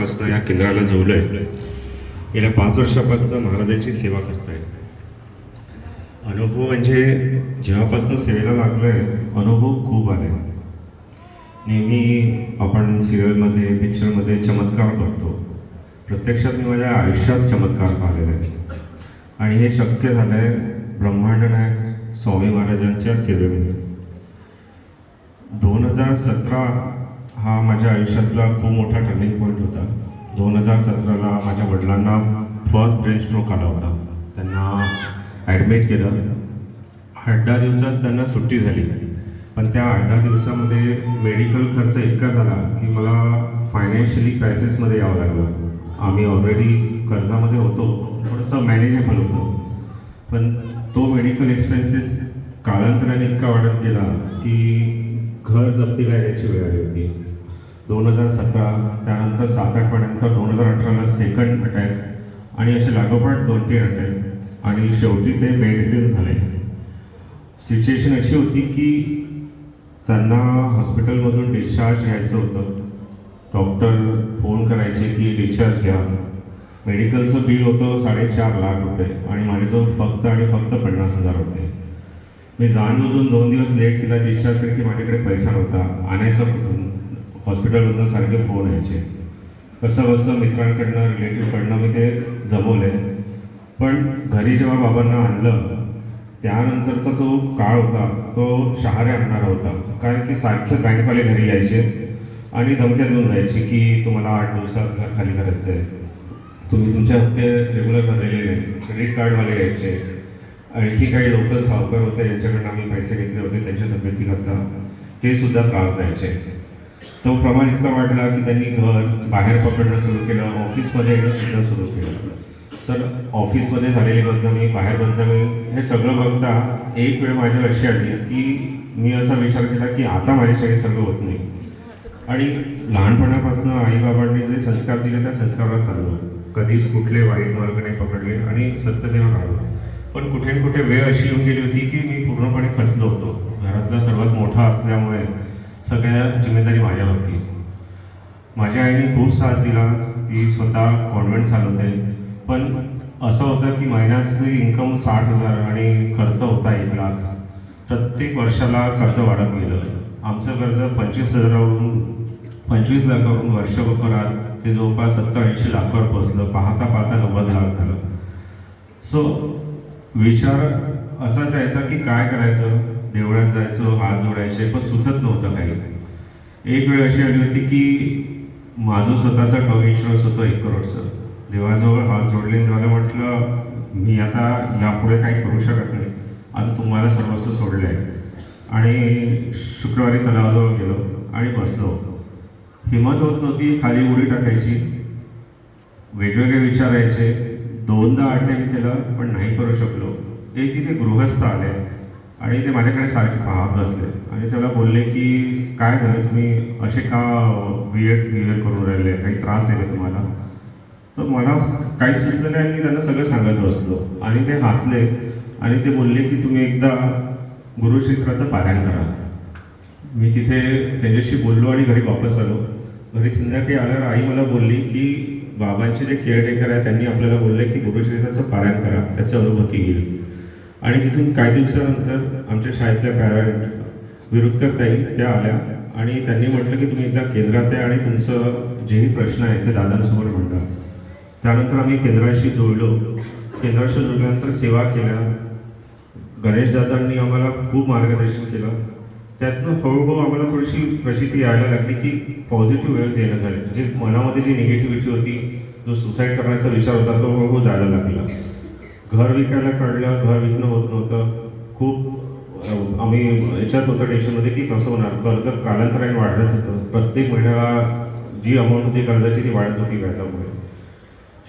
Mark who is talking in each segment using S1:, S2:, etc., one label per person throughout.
S1: वाजता या केंद्राला जोडलं आहे गेल्या पाच वर्षापासून महाराजांची सेवा करतोय अनुभव म्हणजे जेव्हापासून सेवेला लागलोय अनुभव खूप आले. नेहमी आपण सिरियलमध्ये पिक्चरमध्ये चमत्कार बघतो. प्रत्यक्षात मी माझ्या आयुष्यात चमत्कार पाहिलेला. आहे आणि हे शक्य झालं आहे ब्रह्मांड नायक स्वामी महाराजांच्या सेवेमध्ये दोन हजार सतरा हा माझ्या आयुष्यातला खूप मोठा टर्निंग पॉईंट होता. दोन हजार सतराला माझ्या वडिलांना फर्स्ट ब्रेन स्ट्रोक आला होता. त्यांना ॲडमिट केलं. आठ दहा दिवसात त्यांना सुट्टी झाली. पण त्या आठ दहा दिवसामध्ये मेडिकल खर्च इतका झाला की मला फायनान्शियली क्रायसिसमध्ये यावं लागलं. आम्ही ऑलरेडी कर्जामध्ये होतो. थोडंसं मॅनेजेबल होतो. पण तो मेडिकल एक्सपेन्सेस कालांतराने इतका वाढत गेला की घर जप्तीला येण्याची वेळ आली होती. दोन हजार सतरा त्यानंतर सात आठपर्यंत दोन हजार अठराला सेकंड अटॅक आणि असे लागोपाठ दोन तीन अटॅक आणि शेवटी ते बेडरीन झाले. सिच्युएशन अशी होती की त्यांना हॉस्पिटलमधून डिस्चार्ज घ्यायचं होतं. डॉक्टर फोन करायचे की डिस्चार्ज घ्या. मेडिकलचं बिल होतं साडेचार लाख रुपये आणि माझ्याजवळ फक्त आणि फक्त पन्नास हजार होते. मी जाणून दोन दिवस लेट केला डिस्चार्ज केला की माझ्याकडे पैसा नव्हता. आणायचा होता हॉस्पिटलमधून सारखे फोन यायचे. कसं बसं मित्रांकडनं रिलेटिव्हकडनं मी ते जमवले. पण घरी जेव्हा बाबांना आणलं त्यानंतरचा जो काळ होता तो शहारे आणणारा होता. कारण की सारखे बँकवाले घरी यायचे आणि धमक्या देऊन जायचे की तुम्हाला आठ दिवसात घर खाली करायचं आहे तुम्ही तुमचे हप्ते रेग्युलर भरलेले नाही क्रेडिट कार्डवाले यायचे. आणखी काही लोकल सावकार होते यांच्याकडनं आम्ही पैसे घेतले होते त्यांच्या तब्येतीकरता. ते सुद्धा त्रास द्यायचे. तो प्रमाण इतका वाढला की त्यांनी घर बाहेर पकडणं सुरू केलं ऑफिसमध्ये येणं सुद्धा सुरू केलं. सर ऑफिसमध्ये झालेली बदनामी बाहेर बदनामी हे सगळं बघता एक वेळ माझ्या अशी आली की मी असा विचार केला की आता माझ्यासाठी सगळं होत नाही. आणि लहानपणापासून आईबाबांनी जे संस्कार दिले त्या संस्काराला चाललो. कधीच कुठले वाईट मार्ग नाही पकडले आणि सत्यदेव राहिलो. पण कुठे ना कुठे वेळ अशी येऊन गेली होती की मी पूर्णपणे खचलो होतो. घरातला सर्वात मोठा असल्यामुळे सगळ्या जिम्मेदारी माझ्यावरती माझ्या आईने खूप साथ दिला ती स्वतः कॉन्व्हेंट चालवते. पण असं होतं की महिन्याचं इन्कम साठ हजार आणि खर्च होता एक लाख. प्रत्येक वर्षाला कर्ज वाढत गेलं आमचं कर्ज पंचवीस हजारावरून पंचवीस लाखावरून वर्षभरात ते जवळपास सत्तर ऐंशी लाखावर पोचलं पाहता पाहता नव्वद लाख झालं. सो विचार असा जायचा की काय करायचं? देवळात जायचो हात जोडायचे पण सुचत नव्हतं काही. एक वेळ अशी आली होती की माझं स्वतःचा टर्म इन्शुरन्स होतं एक करोडचं. देवाजवळ हात जोडले देवाला म्हटलं मी आता यापुढे काही करू शकत नाही. आता तुम्हाला सर्वस्व सोडलं आहे. आणि शुक्रवारी तलावाजवळ गेलो आणि बसलो. हिंमत होत नव्हती खाली उडी टाकायची. वेगवेगळे विचार यायचे. दोनदा अटेम्प्ट केलं पण नाही करू शकलो. एक तिथे गृहस्थ आले. आणि ते माझ्याकडे सारखे पाहत बसले आणि त्याला बोलले की काय झालं? तुम्ही असे का बिएड बिएड करून राहिले? काही त्रास आहे का तुम्हाला? तर मला काही सुचलं नाही आणि मी त्यांना सगळं सांगत बसलो. आणि ते हसले. आणि ते बोलले की तुम्ही एकदा गुरुक्षेत्राचं पारायण करा. मी तिथे त्यांच्याशी बोललो आणि घरी वापस आलो. घरी संध्याकाळी आल्यावर आई मला बोलली की बाबांचे जे केअरटेकर आहे त्यांनी आपल्याला बोलले की गुरुक्षेत्राचं पारायण करा. त्याची अनुभूती येईल आणि तिथून काही दिवसानंतर आमच्या शाळेतल्या पॅरेंट विरुद्धकर्ताई त्या आल्या. आणि त्यांनी म्हटलं की तुम्ही एकदा केंद्रात आहे आणि तुमचं जेही प्रश्न आहे ते दादांसमोर मांडा. त्यानंतर आम्ही केंद्राशी जोडलो केंद्राशी जोडल्यानंतर सेवा केल्या. गणेश दादांनी आम्हाला खूप मार्गदर्शन केलं. त्यातनं हळूहळू आम्हाला थोडीशी प्रसिद्धी यायला लागली की पॉझिटिव्ह वेव्स येणं झाले. म्हणजे मनामध्ये जी निगेटिव्हिटी होती जो सुसाईड करण्याचा विचार होता तो हळूहळू जायला लागला. घर विकायला काढलं घर विकणं होत नव्हतं. खूप आम्ही याच्यात होतं टेन्शनमध्ये की कसं होणार? कर्ज कालांतराने वाढत होतं. प्रत्येक महिन्याला जी अमाऊंट होती कर्जाची ती वाढत होती व्याजामुळे.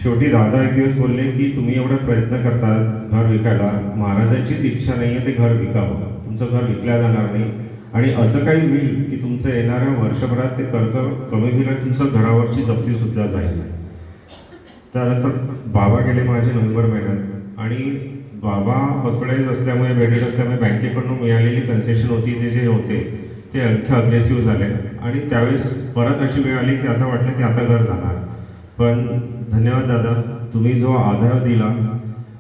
S1: शेवटी दादा एक दिवस बोलले की तुम्ही एवढा प्रयत्न करता घर विकायला. महाराजांचीच इच्छा नाही आहे ते घर विकावं. तुमचं घर विकल्या जाणार नाही. आणि असं काही होईल की तुमचं येणाऱ्या वर्षभरात ते कर्ज कमी होईल आणि तुमचं घरावरची जप्ती सुद्धा जाईल. त्यानंतर बाबा गेले माझे नोव्हेंबर महिन्यात आणि बाबा हॉस्पिटलाइज असल्यामुळे बेडेड असल्यामुळे बँकेकडून मिळालेली कन्सेशन होती ते जे होते ते आणखी अग्रेसिव्ह झाले. आणि त्यावेळेस परत अशी वेळ आली की आता वाटलं की आता घर जाणार. पण धन्यवाद दादा तुम्ही जो आधार दिला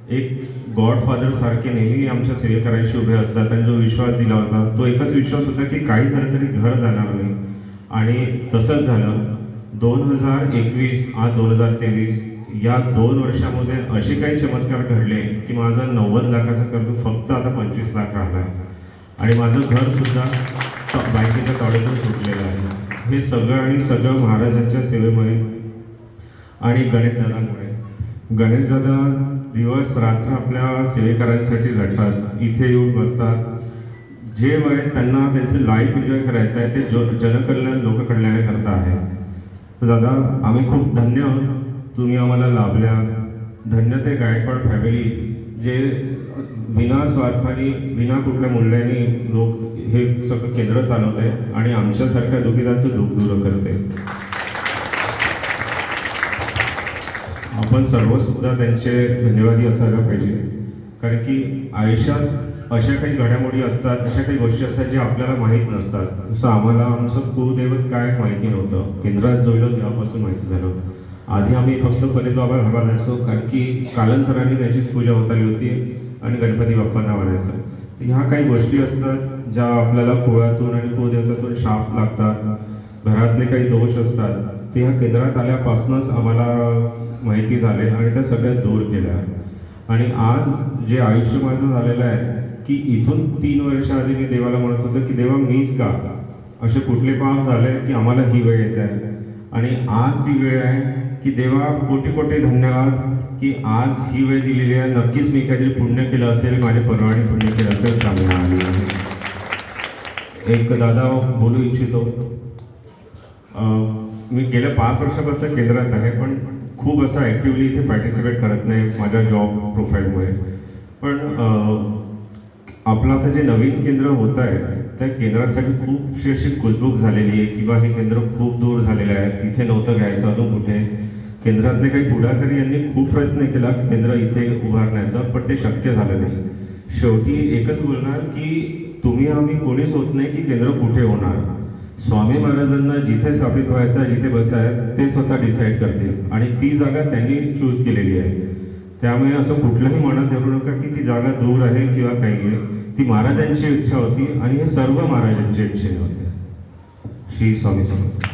S1: एक गॉडफादर सारखे नेहमी आमच्या सेवेकरांशी उभे असतात आणि जो विश्वास दिला होता तो एकच विश्वास होता की काही झालं तरी घर जाणार नाही. आणि तसंच झालं. दोन हजार एकवीस आज दोन हजार तेवीस या दोन वर्षामध्ये असे काही चमत्कार घडले की माझं नव्वद लाखाचा कर्ज फक्त आता पंचवीस लाख राहिला आहे आणि माझं घर सुद्धा बँकेच्या तावडीतून सुटलेलं आहे. हे सगळं आणि सगळं महाराजांच्या सेवेमुळे आणि गणेश दादामुळे. गणेश दादा दिवस रात्र आपल्या सेवेकरांसाठी झटतात इथे येऊन बसतात. जे वय त्यांना त्यांचं लाईफ एन्जॉय करायचं आहे ते जो जनकल्याण लोककल्याणाकरता आहे. दादा आम्ही खूप धन्य आहोत. तुम्ही आम्हाला लाभल्या. धन्य ते गायकवाड फॅमिली जे विना स्वार्थाने विना कुठल्या मूल्याने लोक हे सगळं केंद्र चालवते आणि आमच्यासारख्या दुखीदांचं दुःख दूर करते आपण सर्वसुद्धा त्यांचे धन्यवादी असायला पाहिजे. कारण की आयुष्यात अशा काही घडामोडी असतात अशा काही गोष्टी असतात जे आपल्याला माहीत नसतात. जसं आम्हाला आमचं कुलदैवत काय माहिती नव्हतं. केंद्रात जोडलं तेव्हापासून माहिती झालं. आधी आम्ही फक्त फलितबाबा म्हणायचो कारण की कालांतराने त्याचीच पूजा होत आली होती आणि गणपती बाप्पांना म्हणायचं ह्या काही गोष्टी असतात ज्या आपल्याला कुळातून आणि कुलदेवतातून शाप लागतात. घरातले काही दोष असतात. ते ह्या केंद्रात आल्यापासूनच आम्हाला माहिती झाले आणि त्या सगळ्या दूर केल्या आणि आज जे आयुष्य माझं झालेलं आहे की इथून तीन वर्ष आधी मी देवाला म्हणत होतो की देवा मीच का? असे कुठले पाप झाले की आम्हाला ही वेळ येत आहे. आणि आज ती वेळ आहे की देवा कोटी कोटी धन्यवाद की आज ही वेळ दिलेली आहे. नक्कीच मी काहीतरी पुण्य केलं असेल माझ्या परवाने पुण्य केलं असेल चांगलं आली आहे. एक दादा बोलू इच्छितो. मी गेल्या पाच वर्षापासून केंद्रात आहे पण खूप असं ॲक्टिवली इथे पार्टिसिपेट करत नाही माझ्या जॉब प्रोफाईलमुळे पण आपलं असं जे नवीन केंद्र होत आहे त्या केंद्रासाठी खूपशी अशी कुजबूक झालेली आहे किंवा हे केंद्र खूप दूर झालेलं आहे तिथे नव्हतं घ्यायचं अजून कुठे. केंद्रातले काही पुढाकारी यांनी खूप प्रयत्न केला केंद्र इथे उभारण्याचा पण ते शक्य झालं नाही. शेवटी एकच बोलणार की तुम्ही आम्ही कोणीच होत नाही की केंद्र कुठे होणार. स्वामी महाराजांना जिथे स्थापित व्हायचं जिथे बसायचं ते स्वतः डिसाईड करतील. आणि ती जागा त्यांनी चूज केलेली आहे. त्यामुळे असं कुठलंही मनात धरू नका की ती जागा दूर आहे किंवा काही ती महाराजांची इच्छा होती आणि हे सर्व महाराजांच्या इच्छेने होते. श्री स्वामी समर्थ.